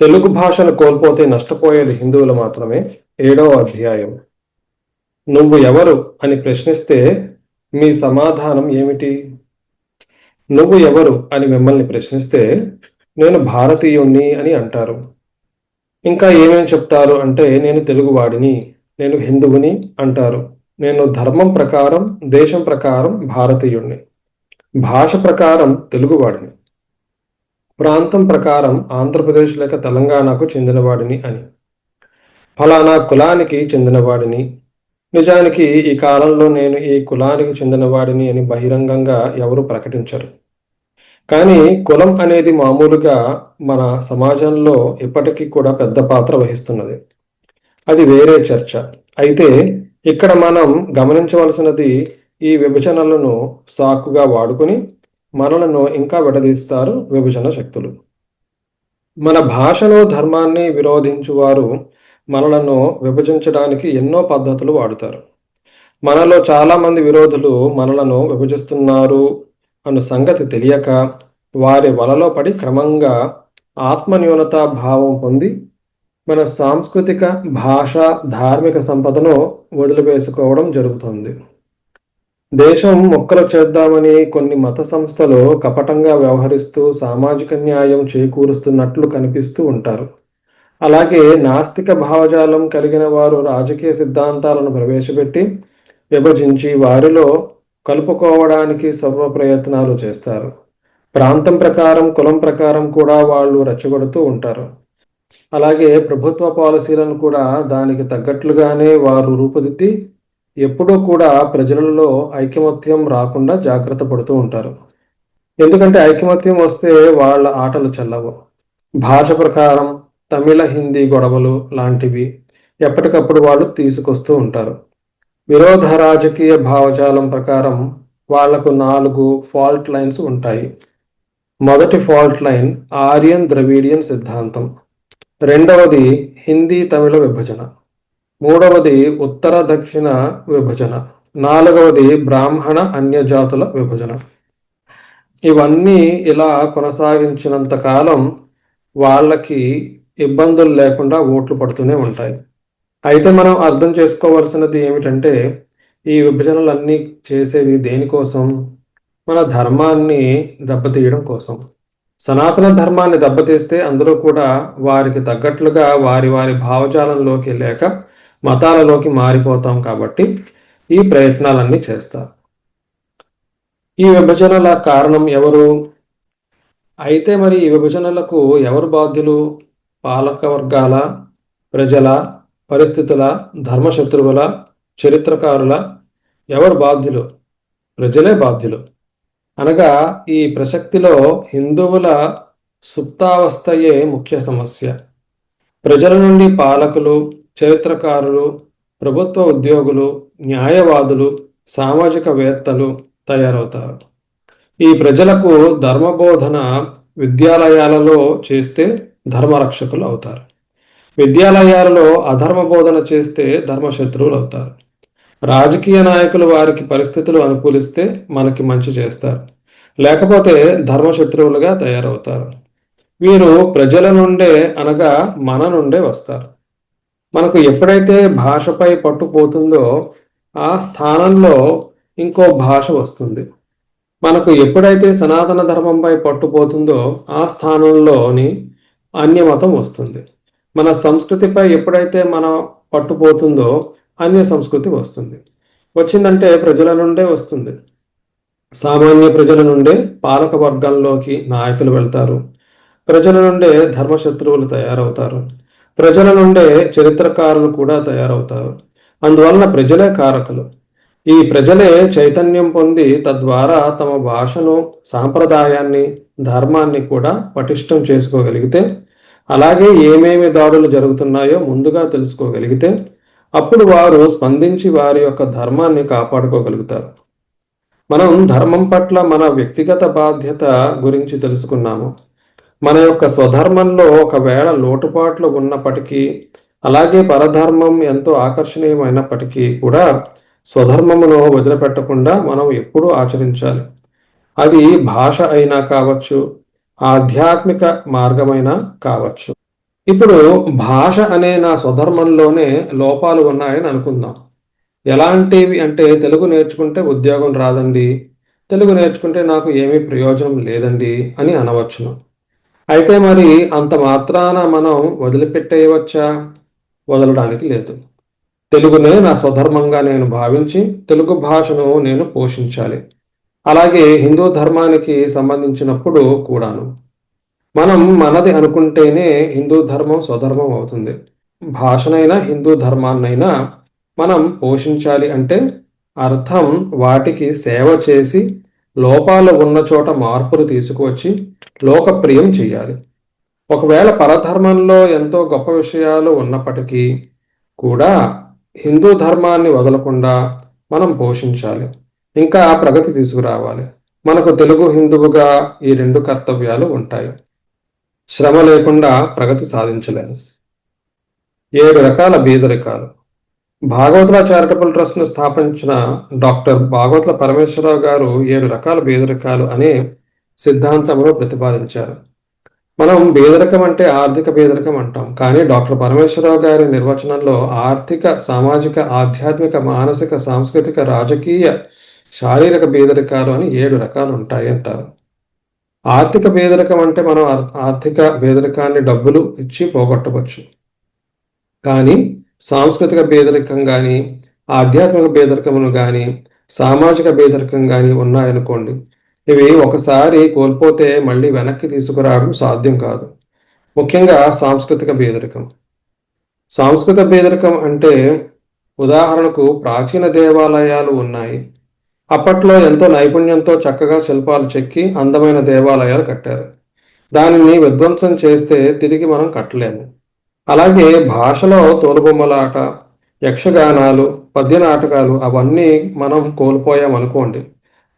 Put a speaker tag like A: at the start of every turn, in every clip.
A: తెలుగు భాషను కోల్పోతే నష్టపోయేది హిందువులు మాత్రమే. ఏడవ అధ్యాయం. నువ్వు ఎవరు అని ప్రశ్నిస్తే మీ సమాధానం ఏమిటి? నువ్వు ఎవరు అని మిమ్మల్ని ప్రశ్నిస్తే నేను భారతీయుణ్ణి అని అంటారు. ఇంకా ఏమేం చెప్తారు అంటే నేను తెలుగువాడిని నేను హిందువుని అంటారు. నేను ధర్మం ప్రకారం దేశం ప్రకారం భారతీయుణ్ణి. భాష ప్రకారం తెలుగువాడిని. ప్రాంతం ప్రకారం ఆంధ్రప్రదేశ్ లేక తెలంగాణకు చెందినవాడిని అని. ఫలానా కులానికి చెందినవాడిని. నిజానికి ఈ కాలంలో నేను ఈ కులానికి చెందినవాడిని అని బహిరంగంగా ఎవరు ప్రకటించరు. కానీ కులం అనేది మామూలుగా మన సమాజంలో ఇప్పటికీ కూడా పెద్ద పాత్ర వహిస్తున్నది. అది వేరే చర్చ. అయితే ఇక్కడ మనం గమనించవలసినది ఈ విభజనలను సాకుగా వాడుకుని మనలను ఇంకా విడదీస్తారు విభజన శక్తులు. మన భాషను ధర్మాన్ని విరోధించువారు మనలను విభజించడానికి ఎన్నో పద్ధతులు వాడుతారు. మనలో చాలామంది విరోధులు మనలను విభజిస్తున్నారు అన్న సంగతి తెలియక వారి వలలో పడి క్రమంగా ఆత్మన్యూనత భావం పొంది మన సాంస్కృతిక భాష ధార్మిక సంపదను వదిలివేసుకోవడం జరుగుతుంది. దేశం మొక్కలు చేద్దామని కొన్ని మత సంస్థలు కపటంగా వ్యవహరిస్తూ సామాజిక న్యాయం చేకూరుస్తున్నట్లు కనిపిస్తూ ఉంటారు. అలాగే నాస్తిక భావజాలం కలిగిన వారు రాజకీయ సిద్ధాంతాలను ప్రవేశపెట్టి విభజించి వారిలో కలుపుకోవడానికి సర్వ ప్రయత్నాలు చేస్తారు. ప్రాంతం ప్రకారం కులం ప్రకారం కూడా వాళ్ళు రెచ్చగొడుతూ ఉంటారు. అలాగే ప్రభుత్వ పాలసీలను కూడా దానికి తగ్గట్లుగానే వారు రూపుదిద్ది ఎప్పుడూ కూడా ప్రజలలో ఐకమత్యం రాకుండా జాగ్రత్త పడుతూ ఉంటారు. ఎందుకంటే ఐకమత్యం వస్తే వాళ్ళ ఆటలు చెల్లవు. భాష ప్రకారం తమిళ హిందీ గొడవలు లాంటివి ఎప్పటికప్పుడు వాళ్ళు తీసుకొస్తూ ఉంటారు. విరోధ రాజకీయ భావజాలం ప్రకారం వాళ్ళకు నాలుగు ఫాల్ట్ లైన్స్ ఉంటాయి. మొదటి ఫాల్ట్ లైన్ ఆర్యన్ ద్రవిడియన్ సిద్ధాంతం. రెండవది హిందీ తమిళ విభజన. మూడవది ఉత్తర దక్షిణ విభజన. నాలుగవది బ్రాహ్మణ అన్యజాతుల విభజన. ఇవన్నీ ఇలా కొనసాగించినంత కాలం వాళ్ళకి ఇబ్బందులు లేకుండా ఓట్లు పడుతూనే ఉంటాయి. అయితే మనం అర్థం చేసుకోవాల్సినది ఏమిటంటే ఈ విభజనలన్నీ చేసేది దేనికోసం? మన ధర్మాన్ని దెబ్బతీయడం కోసం. సనాతన ధర్మాన్ని దెబ్బతీస్తే అందరూ కూడా వారికి తగ్గట్లుగా వారి వారి భావజాలంలోకి లేక మతాలలోకి మారిపోతాం కాబట్టి ఈ ప్రయత్నాలన్నీ చేస్తారు. ఈ విభజనల కారణం ఎవరు? అయితే మరి ఈ విభజనలకు ఎవరు బాధ్యులు? పాలక వర్గాల ప్రజల పరిస్థితుల ధర్మశత్రువుల చరిత్రకారుల ఎవరు బాధ్యులు? ప్రజలే బాధ్యులు. అనగా ఈ ప్రసక్తిలో హిందువుల సుప్తావస్థయే ముఖ్య సమస్య. ప్రజల నుండి పాలకులు చరిత్రకారులు ప్రభుత్వ ఉద్యోగులు న్యాయవాదులు సామాజికవేత్తలు తయారవుతారు. ఈ ప్రజలకు ధర్మబోధన విద్యాలయాలలో చేస్తే ధర్మరక్షకులు అవుతారు. విద్యాలయాలలో అధర్మ బోధన చేస్తే ధర్మశత్రువులు అవుతారు రాజకీయ నాయకులు వారికి పరిస్థితులు అనుకూలిస్తే మనకి మంచి చేస్తారు. లేకపోతే ధర్మశత్రువులుగా తయారవుతారు. వీరు ప్రజల నుండే అనగా మన నుండే వస్తారు. మనకు ఎప్పుడైతే భాషపై పట్టుపోతుందో ఆ స్థానంలో ఇంకో భాష వస్తుంది. మనకు ఎప్పుడైతే సనాతన ధర్మంపై పట్టుపోతుందో ఆ స్థానంలోని అన్యమతం వస్తుంది. మన సంస్కృతిపై ఎప్పుడైతే మన పట్టుపోతుందో అన్య సంస్కృతి వస్తుంది. వచ్చిందంటే ప్రజల నుండే వస్తుంది. సామాన్య ప్రజల నుండే పాలక వర్గంలోకి నాయకులు వెళ్తారు. ప్రజల నుండే ధర్మశత్రువులు తయారవుతారు. ప్రజల నుండే చరిత్రకారులు కూడా తయారవుతారు. అందువలన ప్రజలే కారకులు. ఈ ప్రజలే చైతన్యం పొంది తద్వారా తమ భాషను సాంప్రదాయాన్ని ధర్మాన్ని కూడా పటిష్టం చేసుకోగలిగితే అలాగే ఏమేమి దాడులు జరుగుతున్నాయో ముందుగా తెలుసుకోగలిగితే అప్పుడు వారు స్పందించి వారి యొక్క ధర్మాన్ని కాపాడుకోగలుగుతారు. మనం ధర్మం పట్ల మన వ్యక్తిగత బాధ్యత గురించి తెలుసుకున్నాము. మన యొక్క స్వధర్మంలో ఒకవేళ లోటుపాట్లు ఉన్నప్పటికీ అలాగే పరధర్మం ఎంతో ఆకర్షణీయమైనప్పటికీ కూడా స్వధర్మమును వదిలిపెట్టకుండా మనం ఎప్పుడూ ఆచరించాలి. అది భాష అయినా కావచ్చు ఆధ్యాత్మిక మార్గమైనా కావచ్చు. ఇప్పుడు భాష అనే నా స్వధర్మంలోనే లోపాలు ఉన్నాయని అనుకుందాం. ఎలాంటివి అంటే తెలుగు నేర్చుకుంటే ఉద్యోగం రాదండి తెలుగు నేర్చుకుంటే నాకు ఏమీ ప్రయోజనం లేదండి అని అనవచ్చును. అయితే మరి అంత మాత్రాన మనం వదిలిపెట్టేయవచ్చా? వదలడానికి లేదు. తెలుగునే నా స్వధర్మంగా నేను భావించి తెలుగు భాషను నేను పోషించాలి. అలాగే హిందూ ధర్మానికి సంబంధించినప్పుడు కూడాను. మనం మనది అనుకుంటేనే హిందూ ధర్మం స్వధర్మం అవుతుంది. భాషనైనా హిందూ ధర్మాన్నైనా మనం పోషించాలి అంటే అర్థం వాటికి సేవ చేసి లోపాలు ఉన్న చోట మార్పులు తీసుకువచ్చి లోకప్రియం చేయాలి. ఒకవేళ పరధర్మంలో ఎంతో గొప్ప విషయాలు ఉన్నప్పటికీ కూడా హిందూ ధర్మాన్ని వదలకుండా మనం పోషించాలి. ఇంకా ప్రగతి తీసుకురావాలి. మనకు తెలుగు హిందువుగా ఈ రెండు కర్తవ్యాలు ఉంటాయి. శ్రమ లేకుండా ప్రగతి సాధించలేము. ఏడు రకాల బీదరికాలు. భాగవతుల చారిటబుల్ ట్రస్ట్ను స్థాపించిన డాక్టర్ భాగవతుల పరమేశ్వరరావు గారు ఏడు రకాల బేదరికాలు అనే సిద్ధాంతంలో ప్రతిపాదించారు. మనం బేదరికం అంటే ఆర్థిక బేదరికం అంటాం కానీ డాక్టర్ పరమేశ్వరరావు గారి నిర్వచనంలో ఆర్థిక సామాజిక ఆధ్యాత్మిక మానసిక సాంస్కృతిక రాజకీయ శారీరక బేదరికాలు అని ఏడు రకాలు ఉంటాయి అంటారు. ఆర్థిక బేదరికం అంటే మనం ఆర్థిక బేదరికాన్ని డబ్బులు ఇచ్చి పోగొట్టవచ్చు. కానీ సాంస్కృతిక బేదరికం కానీ ఆధ్యాత్మిక బేదరికమును కానీ సామాజిక బేదరికం కానీ ఉన్నాయనుకోండి ఇవి ఒకసారి కోల్పోతే మళ్ళీ వెనక్కి తీసుకురావడం సాధ్యం కాదు. ముఖ్యంగా సాంస్కృతిక బేదరికం సాంస్కృతిక బేదరికం అంటే ఉదాహరణకు ప్రాచీన దేవాలయాలు ఉన్నాయి. అప్పట్లో ఎంతో నైపుణ్యంతో చక్కగా శిల్పాలు చెక్కి అందమైన దేవాలయాలు కట్టారు. దానిని విధ్వంసం చేస్తే తిరిగి మనం కట్టలేము. అలాగే భాషలో తోలుబొమ్మలాట యక్షగానాలు పద్య నాటకాలు అవన్నీ మనం కోల్పోయామనుకోండి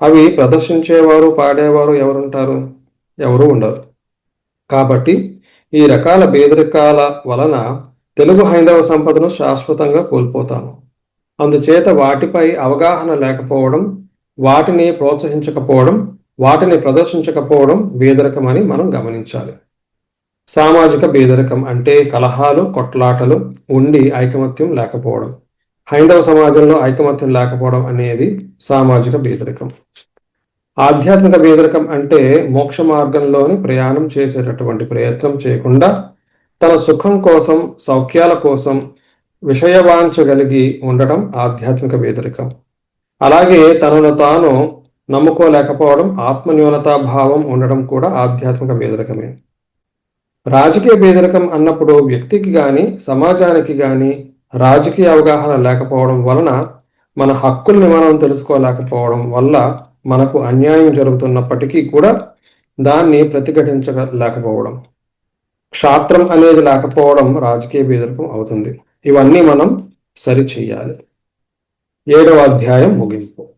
A: అవి ప్రదర్శించేవారు పాడేవారు ఎవరుంటారు? ఎవరు ఉండరు. కాబట్టి ఈ రకాల పేదరికాల వలన తెలుగు హైందవ సంపదను శాశ్వతంగా కోల్పోతాము. అందుచేత వాటిపై అవగాహన లేకపోవడం వాటిని ప్రోత్సహించకపోవడం వాటిని ప్రదర్శించకపోవడం వేదరకమని మనం గమనించాలి. సామాజిక బేదరికం అంటే కలహాలు కొట్లాటలు ఉండి ఐకమత్యం లేకపోవడం. హైందవ సమాజంలో ఐకమత్యం లేకపోవడం అనేది సామాజిక బేదరికం. ఆధ్యాత్మిక బేదరికం అంటే మోక్ష మార్గంలోని ప్రయాణం చేసేటటువంటి ప్రయత్నం చేయకుండా తన సుఖం కోసం సౌఖ్యాల కోసం విషయవాంచగలిగి ఉండటం ఆధ్యాత్మిక బేదరికం. అలాగే తనను తాను నమ్ముకోలేకపోవడం ఆత్మన్యూనతా భావం ఉండడం కూడా ఆధ్యాత్మిక బేదరికమే. రాజకీయ బేదరికం అన్నప్పుడు వ్యక్తికి కానీ సమాజానికి కానీ రాజకీయ అవగాహన లేకపోవడం వలన మన హక్కుల్ని మనం తెలుసుకోలేకపోవడం వల్ల మనకు అన్యాయం జరుగుతున్నప్పటికీ కూడా దాన్ని ప్రతిఘటించలేకపోవడం. క్షాత్రం అనేది లేకపోవడం రాజకీయ బేదరికం అవుతుంది. ఇవన్నీ మనం సరిచేయాలి ఏడవ అధ్యాయం ముగింపు.